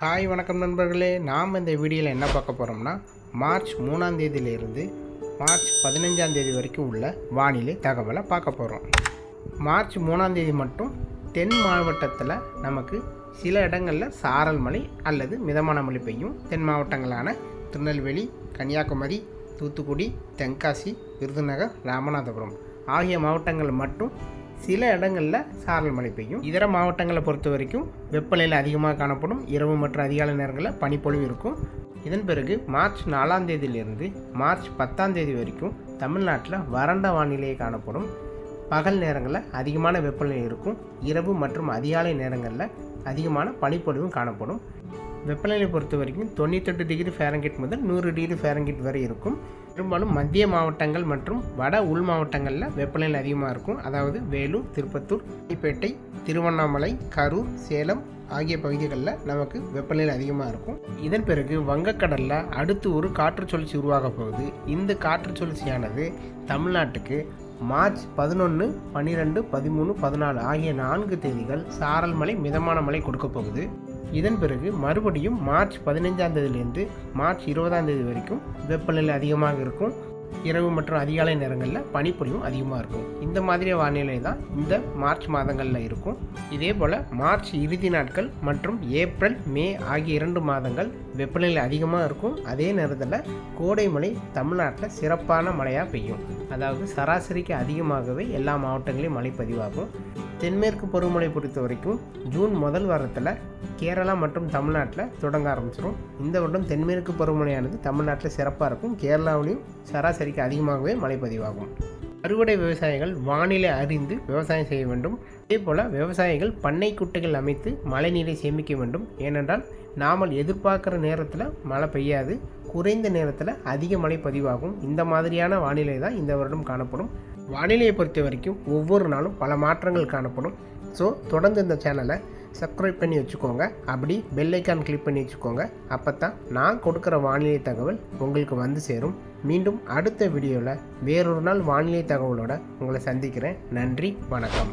Hi வணக்கம் நண்பர்களே. நாம் இந்த வீடியோவில் என்ன பார்க்க போகிறோம்னா மார்ச் மூணாம் தேதியிலிருந்து மார்ச் பதினஞ்சாம் தேதி வரைக்கும் உள்ள வானிலை தகவலை பார்க்க போகிறோம் மார்ச் மூணாம் தேதி மட்டும் தென் மாவட்டத்தில் நமக்கு சில இடங்களில் சாரல் மழை அல்லது மிதமான மழை பெய்யும். தென் மாவட்டங்களான திருநெல்வேலி கன்னியாகுமரி தூத்துக்குடி தென்காசி விருதுநகர் ராமநாதபுரம் ஆகிய மாவட்டங்கள் மட்டும் சில இடங்களில் சாரல் மழை பெய்யும். இதர மாவட்டங்களை பொறுத்த வரைக்கும் வெப்பநிலை அதிகமாக காணப்படும். இரவு மற்றும் அதிகாலை நேரங்களில் பனிப்பொழிவு இருக்கும். இதன் பிறகு மார்ச் நாலாம் தேதியிலிருந்து மார்ச் பத்தாம் தேதி வரைக்கும் தமிழ்நாட்டில் வறண்ட வானிலையை காணப்படும். பகல் நேரங்களில் அதிகமான வெப்பநிலை இருக்கும். இரவு மற்றும் அதிகாலை நேரங்களில் அதிகமான பனிப்பொழிவும் காணப்படும். வெப்பநிலை பொறுத்த வரைக்கும் தொண்ணூத்தெட்டு டிகிரி ஃபேரன்கீட் முதல் நூறு டிகிரி ஃபேரன்கீட் வரை இருக்கும். பெரும்பாலும் மத்திய மாவட்டங்கள் மற்றும் வட உள் மாவட்டங்களில் வெப்பநிலை அதிகமாக இருக்கும். அதாவது வேலூர் திருப்பத்தூர் ராணிப்பேட்டை திருவண்ணாமலை கரூர் சேலம் ஆகிய பகுதிகளில் நமக்கு வெப்பநிலை அதிகமாக இருக்கும். இதன் பிறகு வங்கக்கடலில் அடுத்து ஒரு காற்று சுழற்சி உருவாக போகுது. இந்த காற்று சுழற்சியானது தமிழ்நாட்டுக்கு மார்ச் பதினொன்று பன்னிரெண்டு பதிமூணு பதினாலு ஆகிய நான்கு தேதிகள் சாரல் மழை மிதமான மழை கொடுக்க போகுது. இதன் பிறகு மறுபடியும் மார்ச் பதினைஞ்சாம் தேதியிலிருந்து மார்ச் இருபதாம் தேதி வரைக்கும் வெப்பநிலை அதிகமாக இருக்கும். இரவு மற்றும் அதிகாலை நேரங்களில் பனிப்பொழிவும் அதிகமாக இருக்கும். இந்த மாதிரி வானிலை தான் இந்த மார்ச் மாதங்களில் இருக்கும். இதே போல் மார்ச் இறுதி நாட்கள் மற்றும் ஏப்ரல் மே ஆகிய இரண்டு மாதங்கள் வெப்பநிலை அதிகமாக இருக்கும். அதே நேரத்தில் கோடை மழை தமிழ்நாட்டில் சிறப்பான மழையாக பெய்யும். அதாவது சராசரிக்கு அதிகமாகவே எல்லா மாவட்டங்களையும் மழை பதிவாகும். தென்மேற்கு பருவமழை பொறுத்த வரைக்கும் ஜூன் முதல் வாரத்தில் கேரளா மற்றும் தமிழ்நாட்டில் தொடங்க ஆரம்பிச்சிடும் இந்த வருடம் தென்மேற்கு பருவமழையானது தமிழ்நாட்டில் சிறப்பாக இருக்கும். கேரளாவிலையும் சராசரிக்கு அதிகமாகவே மழை பதிவாகும். அறுவடை விவசாயிகள் வானிலை அறிந்து விவசாயம் செய்ய வேண்டும். அதே போல் விவசாயிகள் பண்ணை குட்டைகள் அமைத்து மழை நீரை சேமிக்க வேண்டும். ஏனென்றால் நாமல் எதிர்பார்க்குற நேரத்தில் மழை பெய்யாது. குறைந்த நேரத்தில் அதிக மழை பதிவாகும். இந்த மாதிரியான வானிலை தான் இந்த வருடம் காணப்படும். வானிலையை பொறுத்த வரைக்கும் ஒவ்வொரு நாளும் பல மாற்றங்கள் காணப்படும். ஸோ தொடர்ந்து இந்த சேனலை சப்ஸ்கிரைப் பண்ணி வச்சுக்கோங்க. அப்படி பெல்லைக்கான் கிளிக் பண்ணி வச்சுக்கோங்க. அப்போ தான் நான் கொடுக்குற வானிலை தகவல் உங்களுக்கு வந்து சேரும். மீண்டும் அடுத்த வீடியோவில் வேறொரு நாள் வானிலை தகவலோட உங்களை சந்திக்கிறேன். நன்றி வணக்கம்.